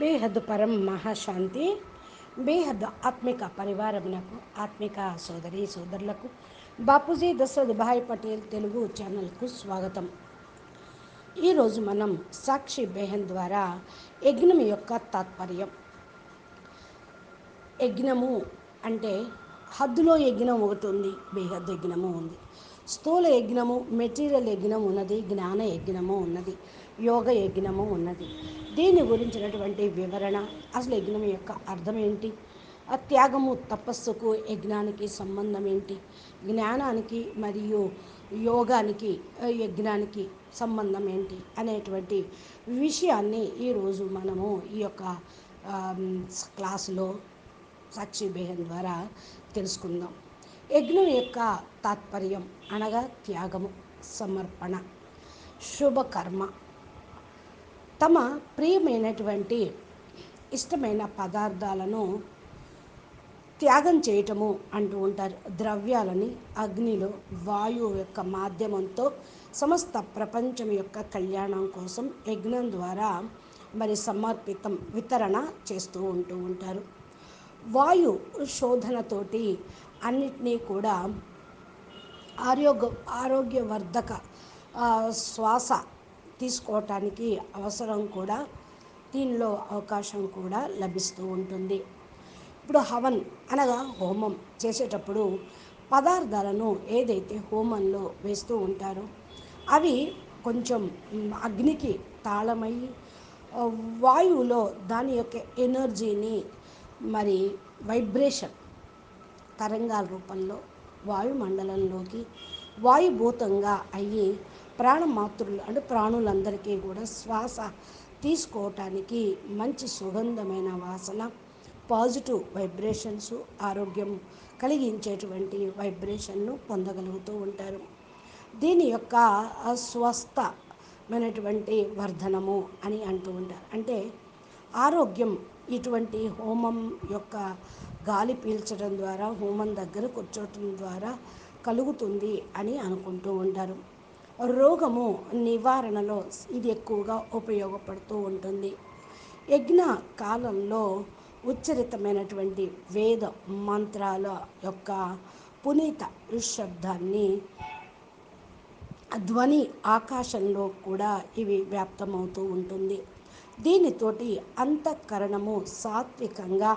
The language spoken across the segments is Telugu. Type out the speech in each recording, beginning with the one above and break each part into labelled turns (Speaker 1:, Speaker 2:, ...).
Speaker 1: బేహద్ పరం మహాశాంతి బేహద్ ఆత్మిక పరివారమునకు ఆత్మిక సోదరి సోదరులకు బాపూజీ దశరథ్ భాయ్ పటేల్ తెలుగు ఛానల్కు స్వాగతం. ఈరోజు మనం సాక్షి బేహన్ ద్వారా యజ్ఞం యొక్క తాత్పర్యం. యజ్ఞము అంటే హద్దులో యజ్ఞం ఒకటి ఉంది బేహద్ యజ్ఞము ఉంది. స్థూల యజ్ఞము మెటీరియల్ యజ్ఞం ఉన్నది జ్ఞాన యజ్ఞము ఉన్నది యోగ యజ్ఞము ఉన్నది. దీని గురించినటువంటి వివరణ అసలు యజ్ఞం యొక్క అర్థం ఏంటి? ఆ త్యాగము తపస్సుకు యజ్ఞానికి సంబంధం ఏంటి? జ్ఞానానికి మరియు యోగానికి యజ్ఞానికి సంబంధం ఏంటి? అనేటువంటి విషయాన్ని ఈరోజు మనము ఈ యొక్క క్లాసులో సాక్షి బేహన్ ద్వారా తెలుసుకుందాం. యజ్ఞం యొక్క తాత్పర్యం అనగా త్యాగము సమర్పణ శుభకర్మ. తమ ప్రియమైనటువంటి ఇష్టమైన పదార్థాలను త్యాగం చేయటము అంటూ ఉంటారు. ద్రవ్యాలని అగ్నిలో వాయువు యొక్క మాధ్యమంతో సమస్త ప్రపంచం యొక్క కళ్యాణం కోసం యజ్ఞం ద్వారా మరి సమర్పితం వితరణ చేస్తూ ఉంటూ ఉంటారు. వాయు శోధనతోటి అన్నిటినీ కూడా ఆరోగ్య ఆరోగ్యవర్ధక శ్వాస తీసుకోవటానికి అవసరం కూడా దీనిలో అవకాశం కూడా లభిస్తూ ఉంటుంది. ఇప్పుడు హవన్ అనగా హోమం చేసేటప్పుడు పదార్థాలను ఏదైతే హోమంలో వేస్తూ ఉంటారో అవి కొంచెం అగ్నికి తాళమై వాయువులో దాని యొక్క ఎనర్జీని మరి వైబ్రేషన్ తరంగాల రూపంలో వాయుమండలంలోకి వాయుభూతంగా అయ్యి ప్రాణమాతృలు అంటే ప్రాణులందరికీ కూడా శ్వాస తీసుకోవటానికి మంచి సుగంధమైన వాసన పాజిటివ్ వైబ్రేషన్స్ ఆరోగ్యం కలిగించేటువంటి వైబ్రేషన్ను పొందగలుగుతూ ఉంటారు. దీని యొక్క స్వస్థమైనటువంటి వర్ధనము అని అంటూ ఉంటారు. అంటే ఆరోగ్యం ఇటువంటి హోమం యొక్క గాలి పీల్చడం ద్వారా హోమం దగ్గర కూర్చోవటం ద్వారా కలుగుతుంది అని అనుకుంటూ ఉంటారు. రోగము నివారణలో ఇది ఎక్కువగా ఉపయోగపడుతూ ఉంటుంది. యజ్ఞ కాలంలో ఉచ్చరితమైనటువంటి వేద మంత్రాల యొక్క పునీత శబ్దాన్ని ధ్వని ఆకాశంలో కూడా ఇవి వ్యాప్తమవుతూ ఉంటుంది. దీనితోటి అంతఃకరణము సాత్వికంగా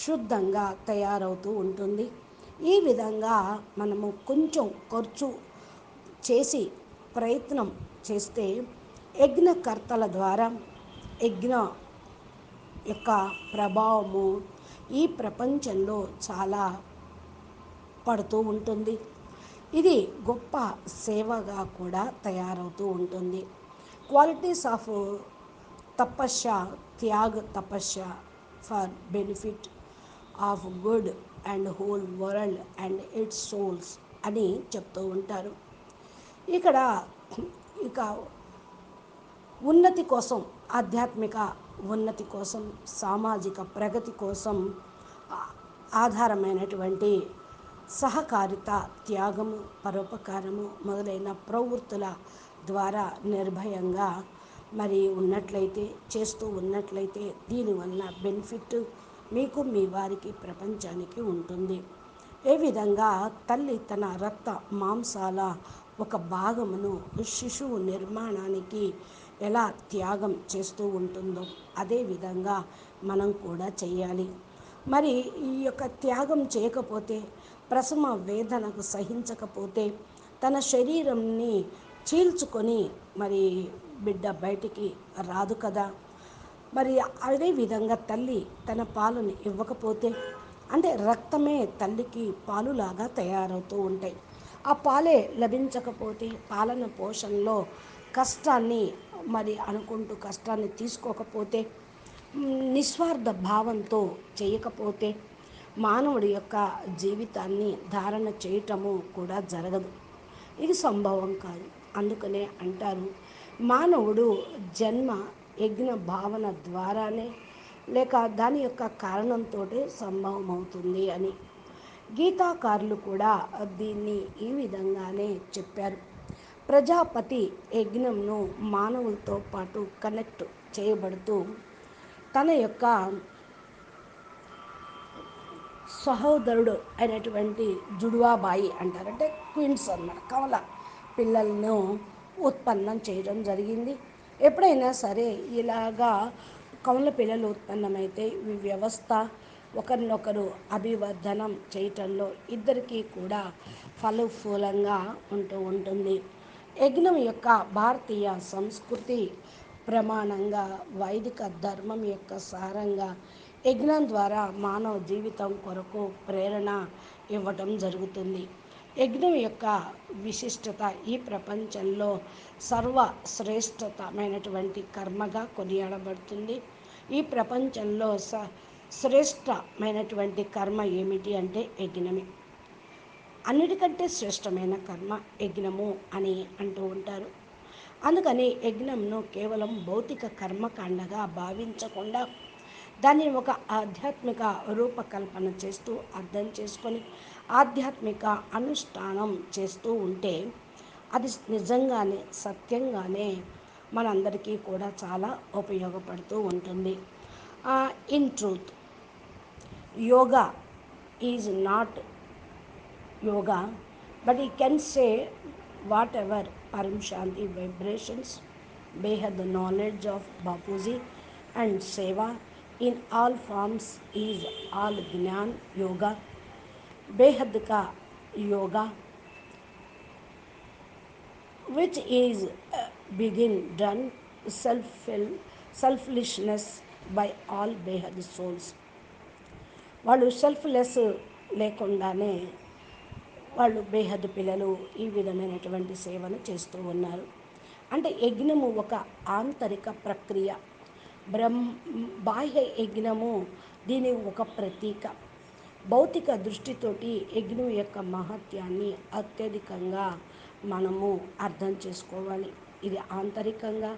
Speaker 1: శుద్ధంగా తయారవుతూ ఉంటుంది. ఈ విధంగా మనము కొంచెం ఖర్చు చేసి ప్రయత్నం చేస్తే యజ్ఞకర్తల ద్వారా యజ్ఞ యొక్క ప్రభావము ఈ ప్రపంచంలో చాలా పడుతూ ఉంటుంది. ఇది గొప్ప సేవగా కూడా తయారవుతూ ఉంటుంది. Qualities of tapasya tyag tapasya for benefit of good and whole world and its souls అని చెప్తూ ఉంటారు. ఇక్కడ ఇక ఉన్నతి కోసం ఆధ్యాత్మిక ఉన్నతి కోసం సామాజిక ప్రగతి కోసం ఆధారమైనటువంటి సహకారిత త్యాగము పరోపకారము మొదలైన ప్రవృత్తుల ద్వారా నిర్భయంగా మరి ఉన్నట్లయితే చేస్తూ ఉన్నట్లయితే దీనివల్ల బెనిఫిట్ మీకు మీ వారికి ప్రపంచానికి ఉంటుంది. ఏ విధంగా తల్లి తన రక్త మాంసాల ఒక భాగమును శిశువు నిర్మాణానికి ఎలా త్యాగం చేస్తూ ఉంటుందో అదేవిధంగా మనం కూడా చేయాలి మరి ఈ యొక్క త్యాగం చేయకపోతే ప్రసమ వేదనకు సహించకపోతే తన శరీరంని చీల్చుకొని మరి బిడ్డ బయటికి రాదు కదా. మరి అదే విధంగా తల్లి తన పాలను ఇవ్వకపోతే అంటే రక్తమే తల్లికి పాలులాగా తయారవుతూ ఉంటాయి. ఆ పాలే లభించకపోతే పాలన పోషణలో కష్టాన్ని మరి అనుకుంటూ కష్టాన్ని తీసుకోకపోతే నిస్వార్థ భావంతో చేయకపోతే మానవుడి యొక్క జీవితాన్ని ధారణ చేయటము కూడా జరగదు. ఇది సంభవం కాదు. అందుకనే అంటారు. మానవుడు జన్మ యజ్ఞ భావన ద్వారానే లేక దాని యొక్క కారణంతో సంభవం అవుతుంది అని. గీతాకారులు కూడా దీన్ని ఈ విధంగానే చెప్పారు. ప్రజాపతి యజ్ఞంను మానవులతో పాటు కనెక్ట్ చేయబడుతూ తన యొక్క సహోదరుడు అయినటువంటి జుడువాబాయి అంటారు. అంటే క్విన్స్ అన్నమాట కమల. పిల్లలను ఉత్పన్నం చేయడం జరిగింది. ఎప్పుడైనా సరే ఇలాగా కౌల పిల్లలు ఉత్పన్నమైతే ఈ వ్యవస్థ ఒకరినొకరు అభివర్ధనం చేయటంలో ఇద్దరికీ కూడా ఫలఫూలంగా ఉంటూ ఉంటుంది. యజ్ఞం యొక్క భారతీయ సంస్కృతి ప్రమాణంగా వైదిక ధర్మం యొక్క సారంగా యజ్ఞం ద్వారా మానవ జీవితం కొరకు ప్రేరణ ఇవ్వటం జరుగుతుంది. యజ్ఞం యొక్క విశిష్టత ఈ ప్రపంచంలో సర్వశ్రేష్టతమైనటువంటి కర్మగా కొనియాడబడుతుంది. ఈ ప్రపంచంలో స శ్రేష్టమైనటువంటి కర్మ ఏమిటి అంటే యజ్ఞమే. అన్నిటికంటే శ్రేష్టమైన కర్మ యజ్ఞము అని అంటూ ఉంటారు. అందుకని యజ్ఞంను కేవలం భౌతిక కర్మకాండగా భావించకుండా దాన్ని ఒక ఆధ్యాత్మిక రూపకల్పన చేస్తూ అర్థం చేసుకొని ఆధ్యాత్మిక అనుష్ఠానం చేస్తూ ఉంటే అది నిజంగానే సత్యంగానే మనందరికీ కూడా చాలా ఉపయోగపడుతూ ఉంటుంది. In truth yoga is not yoga but we can say whatever param shanti vibrations behad knowledge of Bapuji and seva in all forms is all gyan yoga behad కా yoga which is uh, begin done self selfishness by all behad souls. వాళ్ళు సెల్ఫ్లెస్ లేకుండానే వాళ్ళు బేహద్ పిల్లలు ఈ విధమైనటువంటి సేవను చేస్తూ ఉన్నారు. అంటే యజ్ఞము ఒక ఆంతరిక ప్రక్రియ. బ్రహ్మ బాహ్య యజ్ఞము దీని ఒక ప్రతీక. భౌతిక దృష్టితోటి యజ్ఞం యొక్క మహత్యాన్ని అత్యధికంగా మనము అర్థం చేసుకోవాలి. ఇది ఆంతరికంగా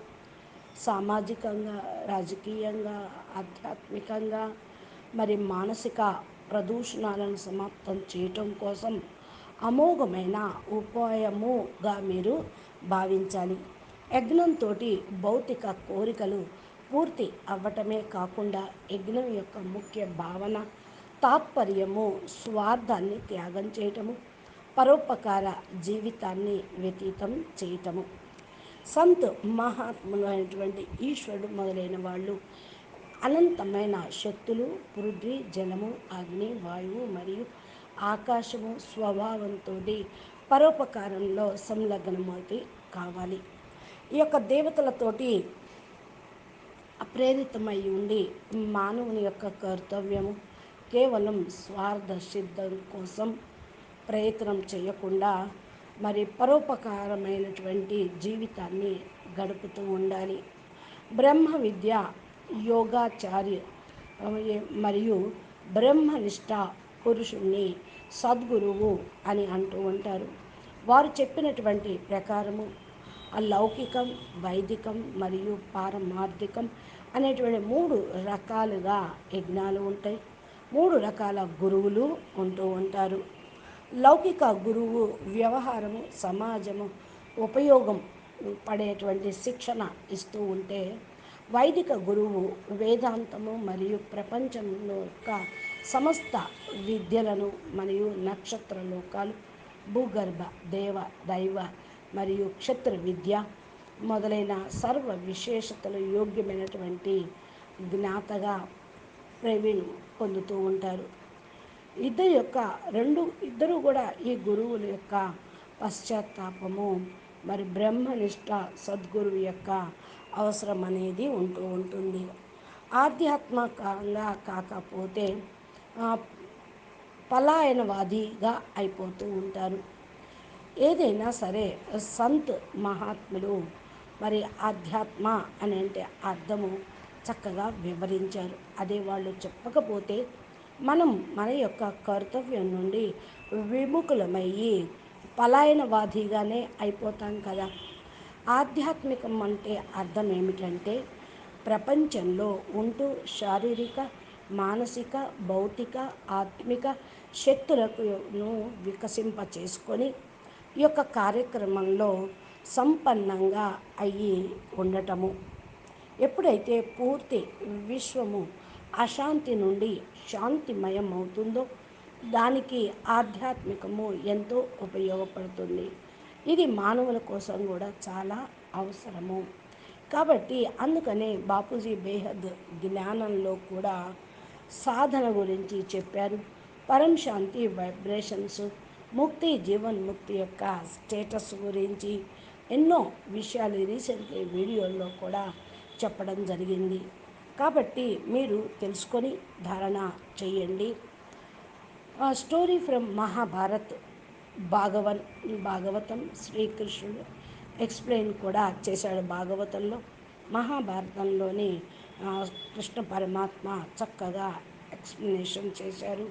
Speaker 1: సామాజికంగా రాజకీయంగా ఆధ్యాత్మికంగా మరి మానసిక ప్రదూషణాలను సమాప్తం చేయటం కోసం అమోఘమైన ఉపాయముగా మీరు భావించాలి. యజ్ఞంతో భౌతిక కోరికలు పూర్తి అవ్వటమే కాకుండా యజ్ఞం యొక్క ముఖ్య భావన తాత్పర్యము స్వార్థాన్ని త్యాగం చేయటము పరోపకార జీవితాన్ని వ్యతీతం చేయటము. సంత్ మహాత్ములు అయినటువంటి ఈశ్వరుడు మొదలైన వాళ్ళు అనంతమైన శక్తులు పృథ్వీ జలము అగ్ని వాయువు మరియు ఆకాశము స్వభావంతో పరోపకారంలో సంలగ్నమవుతి కావాలి. ఈ యొక్క దేవతలతోటి ప్రేరితమై ఉండి మానవుని యొక్క కర్తవ్యము కేవలం స్వార్థ సిద్ధం కోసం ప్రయత్నం చేయకుండా మరి పరోపకారమైనటువంటి జీవితాన్ని గడుపుతూ ఉండాలి. బ్రహ్మ విద్య యోగాచార్య మరియు బ్రహ్మనిష్ట పురుషుణ్ణి సద్గురువు అని అంటూ ఉంటారు. వారు చెప్పినటువంటి ప్రకారము లౌకికం వైదికం మరియు పారమార్థికం అనేటువంటి మూడు రకాలుగా యజ్ఞాలు ఉంటాయి. మూడు రకాల గురువులు ఉంటూ ఉంటారు. లౌకిక గురువు వ్యవహారము సమాజము ఉపయోగం పడేటువంటి శిక్షణ ఇస్తూ ఉంటే వైదిక గురువు వేదాంతము మరియు ప్రపంచంలో యొక్క సమస్త విద్యలను మరియు నక్షత్ర లోకాలు భూగర్భ దేవ దైవ మరియు క్షత్ర విద్య మొదలైన సర్వ విశేషతలు యోగ్యమైనటువంటి జ్ఞాతగా ప్రేమను పొందుతూ ఉంటారు. ఇద్దరు యొక్క రెండు ఇద్దరు కూడా ఈ గురువుల యొక్క పశ్చాత్తాపము మరి బ్రహ్మనిష్ట సద్గురువు యొక్క అవసరం అనేది ఉంటూ ఉంటుంది. ఆధ్యాత్మికంగా కాకపోతే పలాయనవాదిగా అయిపోతూ ఉంటారు. ఏదైనా సరే సంత్ మహాత్ములు మరి ఆధ్యాత్మ అని అంటే అర్థము చక్కగా వివరించారు. అదే వాళ్ళు చెప్పకపోతే మనం మన యొక్క కర్తవ్యం నుండి విముఖులమయ్యి పలాయనవాదిగానే అయిపోతాం కదా. ఆధ్యాత్మికం అంటే అర్థం ఏమిటంటే ప్రపంచంలో ఉంటూ శారీరక మానసిక భౌతిక ఆత్మిక శక్తులను వికసింప చేసుకొని ఈ యొక్క కార్యక్రమంలో సంపన్నంగా అయ్యి ఉండటము. ఎప్పుడైతే పూర్తి విశ్వము అశాంతి నుండి శాంతిమయం అవుతుందో దానికి ఆధ్యాత్మికము ఎంతో ఉపయోగపడుతుంది. ఇది మానవుల కోసం కూడా చాలా అవసరము. కాబట్టి అందుకనే బాపూజీ బేహద్ జ్ఞానంలో కూడా సాధన గురించి చెప్పారు. పరం శాంతి వైబ్రేషన్స్ ముక్తి జీవన్ ముక్తి యొక్క స్టేటస్ గురించి ఎన్నో విషయాలు రీసెంట్లీ వీడియోల్లో కూడా చెప్పడం జరిగింది. కాబట్టి మీరు తెలుసుకొని ధారణ చేయండి. స్టోరీ ఫ్రమ్ మహాభారత్ భాగవన్ భాగవతం శ్రీకృష్ణుడు ఎక్స్ప్లెయిన్ కూడా చేశాడు భాగవతంలో. మహాభారతంలోని కృష్ణ పరమాత్మ చక్కగా ఎక్స్ప్లెనేషన్ చేశారు.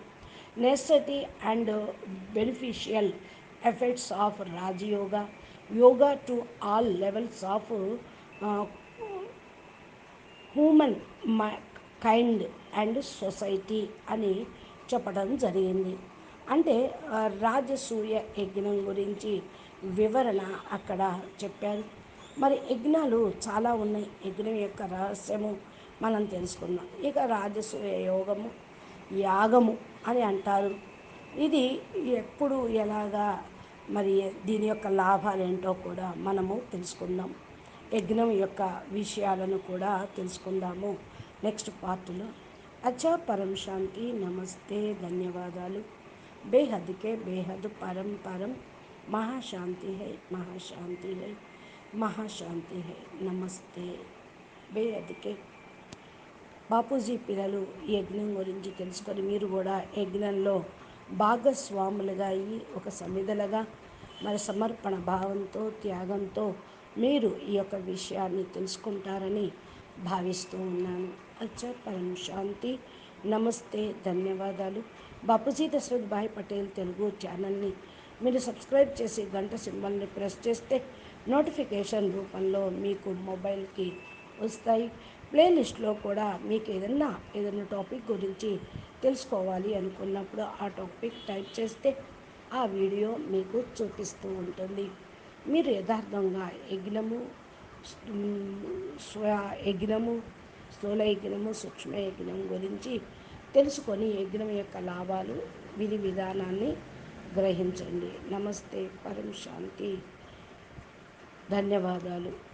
Speaker 1: Necessity and beneficial effects of Rajayoga yoga to all levels of human kind and అని చెప్పడం జరిగింది. అంటే రాజసూయ యజ్ఞం గురించి వివరణ అక్కడ చెప్పారు. మరి యజ్ఞాలు చాలా ఉన్నాయి. యజ్ఞం యొక్క రహస్యము మనం తెలుసుకుందాం. ఇక రాజసూయ యోగము యాగము అని అంటారు. ఇది ఎప్పుడు ఎలాగా మరి దీని యొక్క లాభాలు ఏంటో కూడా మనము తెలుసుకుందాం. యజ్ఞం యొక్క విషయాలను కూడా తెలుసుకుందాము. నెక్స్ట్ పార్ట్లో అచ్చా పరం శాంతి నమస్తే ధన్యవాదాలు. బేహద్కే బేహద్ పరం పరం మహాశాంతి హై మహాశాంతి హై మహాశాంతి హై నమస్తే బేహద్కే బాపూజీ పిల్లలు యజ్ఞం గురించి తెలుసుకొని మీరు కూడా యజ్ఞంలో భాగస్వాములుగా అయ్యి ఒక సమిధలుగా మరి సమర్పణ భావంతో త్యాగంతో మీరు ఈ యొక్క విషయాన్ని తెలుసుకుంటారని భావిస్తూ ఉన్నాను. అచ్చా పరం శాంతి. నమస్తే. ధన్యవాదాలు. బాపూజీ దశరథ్ భాయ్ పటేల్ తెలుగు ఛానల్ని మీరు సబ్స్క్రైబ్ చేసి గంట సింబల్ని ప్రెస్ చేస్తే నోటిఫికేషన్ రూపంలో మీకు మొబైల్కి వస్తాయి. ప్లేలిస్ట్లో కూడా మీకు ఏదన్నా ఏదైనా టాపిక్ గురించి తెలుసుకోవాలి అనుకున్నప్పుడు ఆ టాపిక్ టైప్ చేస్తే ఆ వీడియో మీకు చూపిస్తూ ఉంటుంది. మీరు యథార్థంగా యజ్ఞము స్వ యజ్ఞము స్థూల యజ్ఞము సూక్ష్మ యజ్ఞం గురించి తెలుసుకొని యజ్ఞం యొక్క లాభాలు విధి విధానాన్ని గ్రహించండి. నమస్తే పరం శాంతి. ధన్యవాదాలు.